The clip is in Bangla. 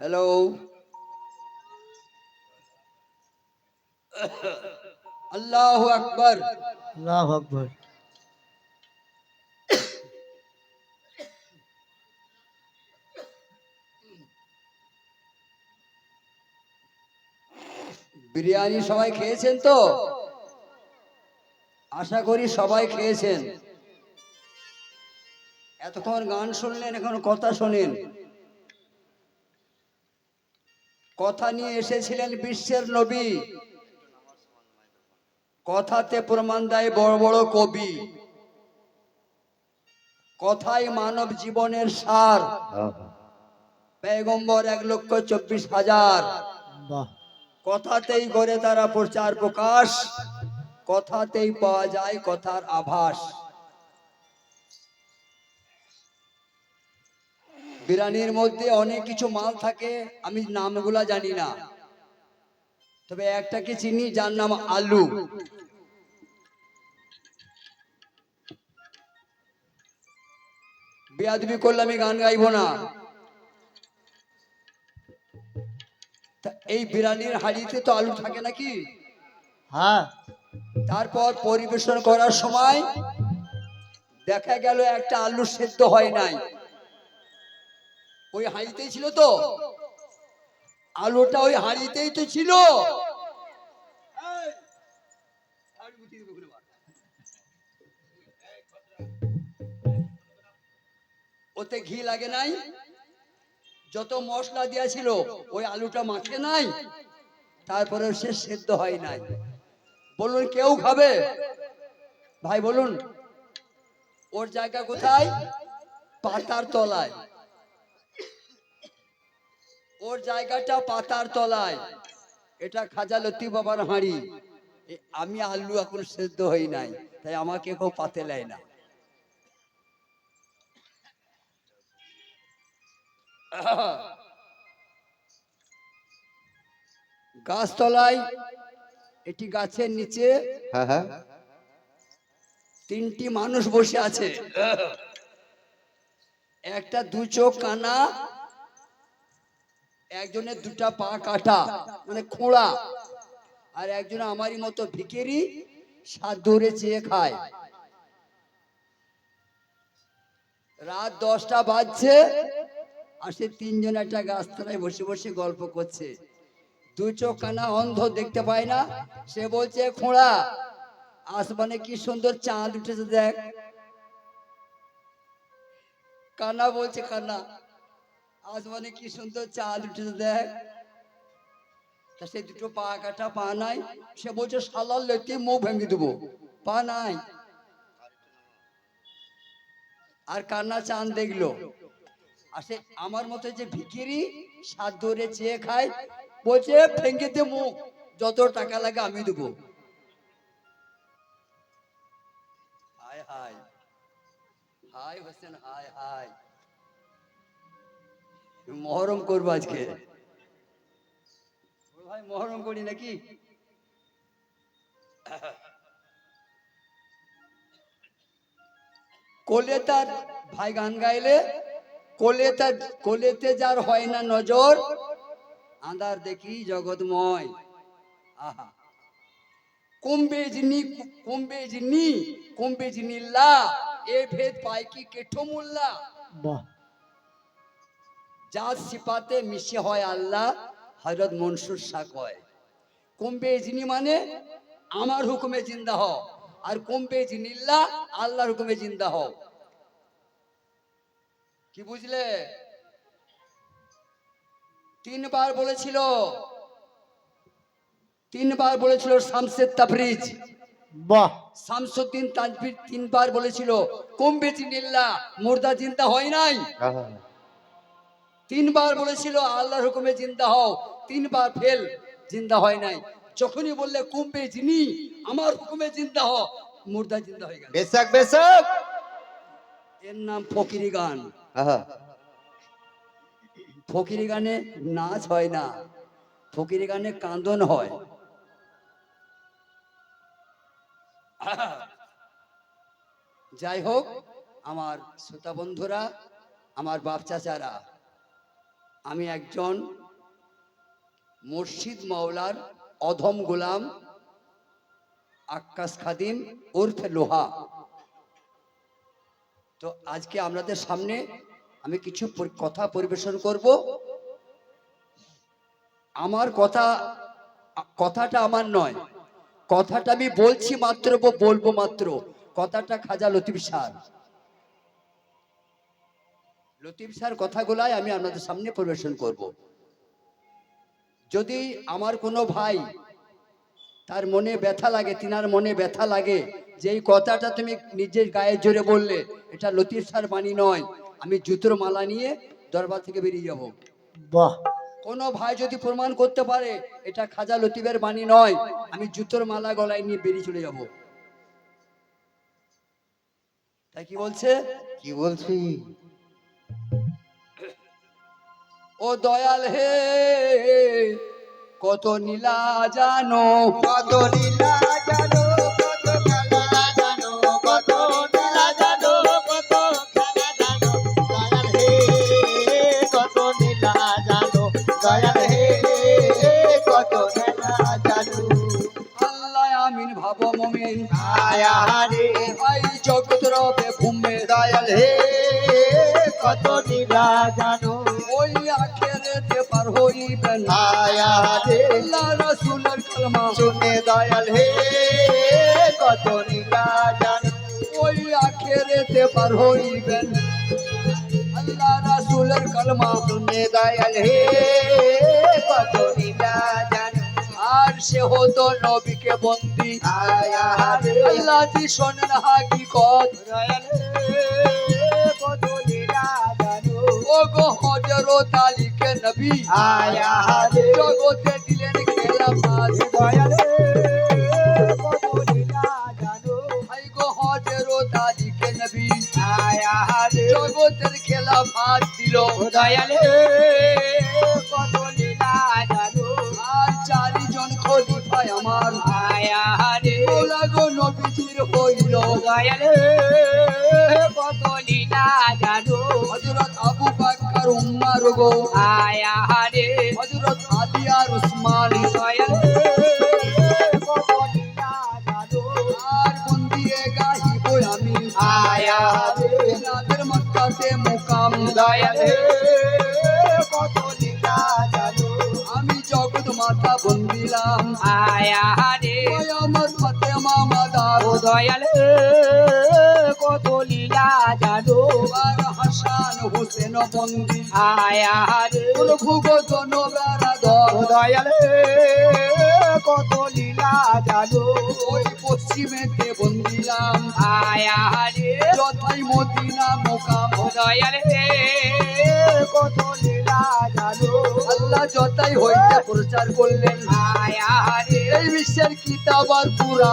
হ্যালো আল্লাহ আকবর আল্লাহ আকবর বিরিয়ানি সবাই খেয়েছেন তো? আশা করি সবাই খেয়েছেন। এতক্ষণ গান শুনলেন এখন কথা শোনেন। কথা নিয়ে এসেছিলেন বিশ্বের নবী। কথাতে প্রমাণ দেয় বড় বড় কবি। কথাই মানব জীবনের সার। পেগম্বর এক লক্ষ চব্বিশ হাজার। বাহ। কথাতেই করে তারা প্রচার প্রকাশ, কথাতেই পাওয়া যায় কথার আভাস। বিরানির মধ্যে অনেক কিছু মাল থাকে, আমি নামগুলা জানি না। তবে একটাকে চিনি, যার নাম আলু? বেয়াদবি করলে আমি গান গাইবো না। এই বিরিয়ানির হাড়িতে তো আলু থাকে নাকি? হ্যাঁ। তারপর পরিবেশন করার সময় দেখা গেল একটা আলু সেদ্ধ হয় নাই। ওই হাঁড়িতেই ছিল তো? আলুটা ওই হাঁড়িতেই তো ছিল। ওতে ঘি লাগে নাই? যত মশলা দেওয়া ছিল ওই আলুটা মাখে নাই, তারপরে সে সেদ্ধ হয় নাই। বলুন, কেউ খাবে? ভাই, বলুন, ওর জায়গা কোথায়? পাতার তলায়। ওর জায়গাটা পাতার তলায়। এটা খাজা লতি বাবার হাঁড়ি। আমি আলু এখন সেদ্ধ হই নাই, তাই আমাকে কেউ পাতে নেয় না। গাছতলায় এটি গাছের নিচে হ্যাঁ হ্যাঁ। তিনটি মানুষ বসে আছে। একটা দু চোখ কানা একজনের দুটা পা কাটা মানে খোঁড়া আর একজন আমারই মতো ভিকেরি সাত ধরে চেয়ে খায়। রাত দশটা বাজছে আর সে তিনজন একটা গাছতলায় বসে বসে গল্প করছে। দু চোখ কানা অন্ধ দেখতে পায় না। সে বলছে, খোঁড়া, আসমানে কি সুন্দর চাঁদ উঠেছে দেখ। কানা বলছে, কানা, আসমানে কি সুন্দর চাঁদ উঠেছে দেখ। তা সে দুটো পা কাটা, পা নাই। সে বলছে সালার লেতে মুখ ভেঙে দেবো। পা নাই। আর কান্না চাঁদ দেখল। আর সে আমার মতো যে ভিকিরি সাত ধরে চেয়ে খায় বলছে ভেঙে দে মুখ যত টাকা লাগে আমি দেবো। হায় হায়। হায় হোসেন হায় হায়। মহরম করব আজকে। ভাই মহরম করি নাকি? কোলে তার ভাই গান গাইলে কোলে তার কোলেতে যার হয় না নজর আন্ধার দেখি জগৎময়। আহা। কুম্বে যিনি কুম্বে এ ভেদ পায় কি কেঠো মোল্লা বাহ। যার সিপাতে মিশে হয় আল্লাহ হজরত মনসুর শাহ কয়। কুম্বে যিনি মানে আমার হুকুমে জিন্দা হও আর কুম্বে যিনিল্লা আল্লাহর হুকুমে জিন্দা হও। কি বুঝলে? তিনবার বলেছিল তিনবার বলেছিল শামসেদ তাফরিজ। বাহ। শামসুদ্দিন তাজবির তিনবার বলেছিল জিনিল্লা মুর্দা জিন্দা হয় নাই? হ্যাঁ হ্যাঁ তিনবার বলেছিল আল্লাহর হুকুমে জিন্দা হও। তিনবার ফেল জিন্দা হয় নাই। যখনই বললে কুম্বে যিনি আমার হুকুমে জিন্দা হ মুর্দা জিন্দা হয়ে গেল। বেশক বেশক এর নাম ফকিরি গান। ফকিরি গানে নাচ হয় না ফকিরি গানে কান্দন হয়। যাই হোক আমার শ্রোতা বন্ধুরা আমার বাপ চাচারা আমি একজন মুর্শিদ মাওলার অধম গোলাম আক্কাস খাদিম ওরফে লোহা। তো আজকে আপনাদের সামনে আমি কিছু কথা পরিবেশন করব। আমার কথা, কথাটা আমার নয়। কথাটা আমি বলছি মাত্র বলব মাত্র। কথাটা খাজা লতিফ সার লতিফ সার কথাগুলাই আমি আপনাদের সামনে পরিবেশন করব। যদি আমার কোনো ভাই তার মনে ব্যথা লাগে, তিনার মনে ব্যথা লাগে যে এই কথাটা তুমি নিজের গায়ে জোরে বললে এটা লতিফ সার বাণী নয়। আমি জুতোর মালা নিয়ে দরবার থেকে বেরিয়ে যাব। বাহ। কোনো ভাই যদি প্রমাণ করতে পারে এটা খাজা লতিফের বাণী নয় আমি জুতোর মালা গলায় নিয়ে বেরিয়ে চলে যাব। তাই কি বলছে? কি বলছি? ও দয়াল হে কত নীলা জানো। কত নীলা আমিন ভাব মমিন আয়া রে আই জগৎ রবে ভূমে দয়াল হে কত নীলা জানো। ওই আখেরেতে পার হইবেন আয়া রে আল্লাহ রাসূলের কালমা। শুনে দয়াল হে কত নীলা জানো। ওই আখেরেতে পার হইবেন আল্লাহ রাসূলের কালমা। শুনে দয়াল হে কত নীলা জানো আর সে হতো নবীকে বন্দি। আয়া রে আল্লাহ জি শোনেন হাকিকত। ও গো হজরত আলীকে নবী। জগতে দিলেন গো হজরত আলীকে নবী। জগতের খেলাফত দিল। দয়াল কত খলিফা আমার আয়া রে মৌলা গো নবীজির হইল দয়াল হে কত লীলা জানো। হজরত আবু বাক্কার উম্মার গো আয়া রে হজরত আলী আর উসমান আমি আয়া রে নাদের মক্কাতে মুকাম দয়াল। বন্দিলাম আয়া রে ফাতেমা দয়াল। কত লীলা জানো হাসান বন্দি আয়া রে প্রভু গো জনবেরা দর ও দয়াল। হে কত লীলা জানো ওই পশ্চিমেতে বন্দিলাম আয়া রে যথাই মদিনা মোকাম দয়াল। কত লীলা জানো আল্লাহ যতাই হইতে প্রচার করলেন আয়া রে এই বিশ্বের কিতাব আর পুরা